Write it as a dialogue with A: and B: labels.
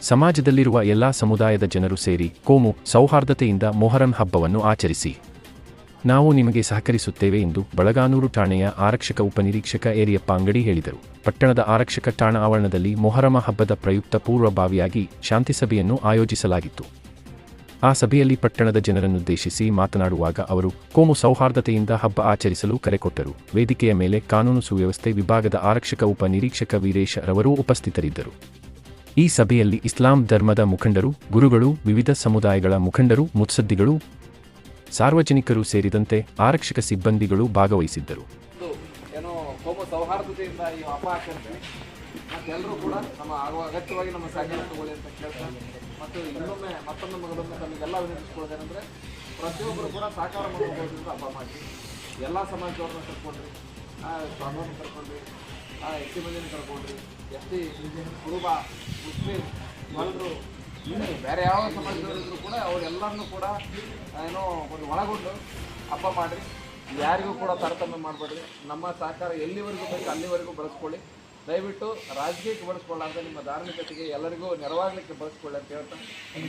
A: ಸಮಾಜದಲ್ಲಿರುವ ಎಲ್ಲಾ ಸಮುದಾಯದ ಜನರು ಸೇರಿ ಕೋಮು ಸೌಹಾರ್ದತೆಯಿಂದ ಮೊಹರಂ ಹಬ್ಬವನ್ನು ಆಚರಿಸಿ. ನಾವು ನಿಮಗೆ ಸಹಕರಿಸುತ್ತೇವೆ ಎಂದು ಬಳಗಾನೂರು ಠಾಣೆಯ ಆರಕ್ಷಕ ಉಪನಿರೀಕ್ಷಕ ಏರಿಯಪ್ಪ ಅಂಗಡಿ ಹೇಳಿದರು. ಪಟ್ಟಣದ ಆರಕ್ಷಕ ಠಾಣಾ ಆವರಣದಲ್ಲಿ ಮೊಹರಮ ಹಬ್ಬದ ಪ್ರಯುಕ್ತ ಪೂರ್ವಭಾವಿಯಾಗಿ ಶಾಂತಿ ಸಭೆಯನ್ನು ಆಯೋಜಿಸಲಾಗಿತ್ತು. ಆ ಸಭೆಯಲ್ಲಿ ಪಟ್ಟಣದ ಜನರನ್ನುದ್ದೇಶಿಸಿ ಮಾತನಾಡುವಾಗ ಅವರು ಕೋಮು ಸೌಹಾರ್ದತೆಯಿಂದ ಹಬ್ಬ ಆಚರಿಸಲು ಕರೆ ಕೊಟ್ಟರು. ವೇದಿಕೆಯ ಮೇಲೆ ಕಾನೂನು ಸುವ್ಯವಸ್ಥೆ ವಿಭಾಗದ ಆರಕ್ಷಕ ಉಪನಿರೀಕ್ಷಕ ವೀರೇಶ ರವರೂ ಉಪಸ್ಥಿತರಿದ್ದರು. ಈ ಸಭೆಯಲ್ಲಿ ಇಸ್ಲಾಂ ಧರ್ಮದ ಮುಖಂಡರು, ಗುರುಗಳು, ವಿವಿಧ ಸಮುದಾಯಗಳ ಮುಖಂಡರು, ಮುತ್ಸದ್ದಿಗಳು, ಸಾರ್ವಜನಿಕರು ಸೇರಿದಂತೆ ಆರಕ್ಷಕ ಸಿಬ್ಬಂದಿಗಳು ಭಾಗವಹಿಸಿದ್ದರು.
B: ಎಲ್ಲ ಸಮಾಜದವ್ರನ್ನ ಕರ್ಕೊಂಡ್ರಿ ಸ್ವಾಮಿ ಕರ್ಕೊಂಡ್ರಿ ಟಿ ಮಂದಿನ ಕರ್ಕೊಂಡ್ರಿ. ಎಸ್ ಟಿ ಕುರುಬ, ಮುಸ್ಲಿಂ ಬೇರೆ ಯಾವ ಸಮಾಜದವರಿದ್ರು ಕೂಡ ಅವರೆಲ್ಲರನ್ನೂ ಕೂಡ ಏನೋ ಒಂದು ಒಳಗೊಂಡು ಹಬ್ಬ ಮಾಡಿರಿ. ಯಾರಿಗೂ ಕೂಡ ತಾರತಮ್ಯ ಮಾಡಬೇಡ್ರಿ. ನಮ್ಮ ಸಹಕಾರ ಎಲ್ಲಿವರೆಗೂ ಬೇಕು ಅಲ್ಲಿವರೆಗೂ ಬಳಸ್ಕೊಳ್ಳಿ. ದಯವಿಟ್ಟು ರಾಜಕೀಯಕ್ಕೆ ಬಳಸ್ಕೊಳ್ಳಾರ್ದೆ ನಿಮ್ಮ ಧಾರ್ಮಿಕತೆಗೆ ಎಲ್ಲರಿಗೂ ನೆರವಾಗಲಿಕ್ಕೆ ಬಳಸ್ಕೊಳ್ಳಿ ಅಂತ ಹೇಳ್ತಾ ಇದ್ದೀನಿ.